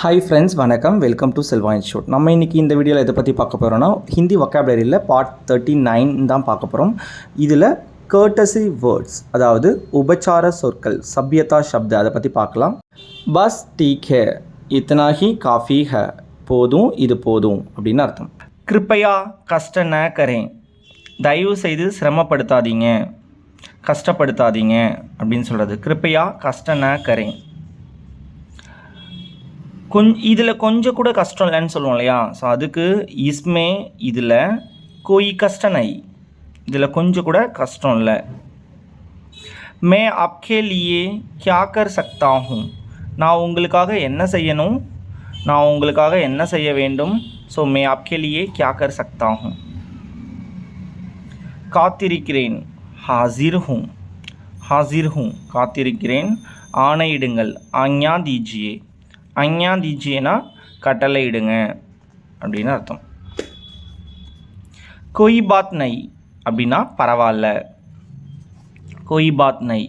hi friends வணக்கம் welcome to Selva institute நம்ம இன்றைக்கி இந்த வீடியோவில் இதை பற்றி பார்க்க போகிறோன்னா ஹிந்தி வக்காபுலரியில் பார்ட் தேர்ட்டி நைன் தான் பார்க்க போகிறோம் இதில் கர்டசி வேர்ட்ஸ் அதாவது உபச்சார சொற்கள் சபியதா சப்த அதை பற்றி பார்க்கலாம் பஸ் டீக் ஹே ஹி காஃபி ஹ போதும் இது போதும் அப்படின்னு அர்த்தம் கிருப்பையா கஷ்ட ந கரேன் தயவு செய்து சிரமப்படுத்தாதீங்க கஷ்டப்படுத்தாதீங்க அப்படின்னு சொல்கிறது கிருப்பையா கஷ்ட கரேன் கொஞ் இதில் கொஞ்சம் கூட கஷ்டம் இல்லைன்னு சொல்லுவோம் இல்லையா ஸோ அதுக்கு இஸ்மே இதில் கொய் கஷ்டனை இதில் கொஞ்சம் கூட கஷ்டம் இல்லை மே அப்கே லியே சக்தாகும் நான் உங்களுக்காக என்ன செய்யணும் நான் உங்களுக்காக என்ன செய்ய வேண்டும் ஸோ மே அப்கே லியே சக்தாகும் காத்திருக்கிறேன் ஹாசிர் ஹூம் ஹாசிர் ஹூம் காத்திருக்கிறேன் ஆணையிடுங்கள் ஆஞ்ஞா தீஜியே ஐயா दीजिए ना கட்டளைடுங்க அப்டினா அர்த்தம் ਕੋਈ ਬਾਤ ਨਹੀਂ அப்டினா ਪਰਵਾహ இல்ல ਕੋਈ ਬਾਤ ਨਹੀਂ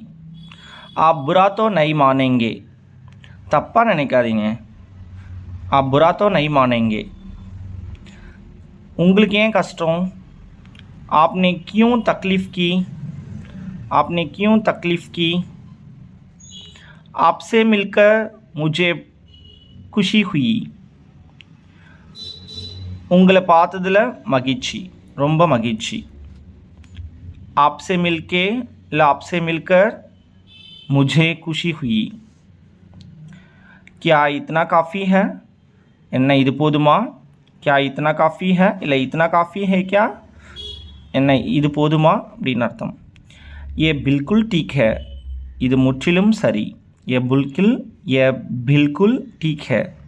ਆப் बुरा तो नहीं मानेंगे தப்பா நினைக்காதீங்க ਆப் बुरा तो नहीं मानेंगे உங்களுக்கு ஏன் கஷ்டம் आपने क्यों तकलीफ की आपने क्यों तकलीफ की आपसे मिलकर मुझे खुशी हुई उंगले पात महिचि रोम महिचि आपसे मिलके आपसे मिलकर मुझे खुशी हुई क्या इतना काफ़ी है इन्ना इधमा क्या इतना काफ़ी है इला इतना काफ़ी है क्या इन्ना इधमा अब अर्थम ये बिल्कुल ठीक है इत मु सरी ये बिल्कुल यह बिल्कुल ठीक है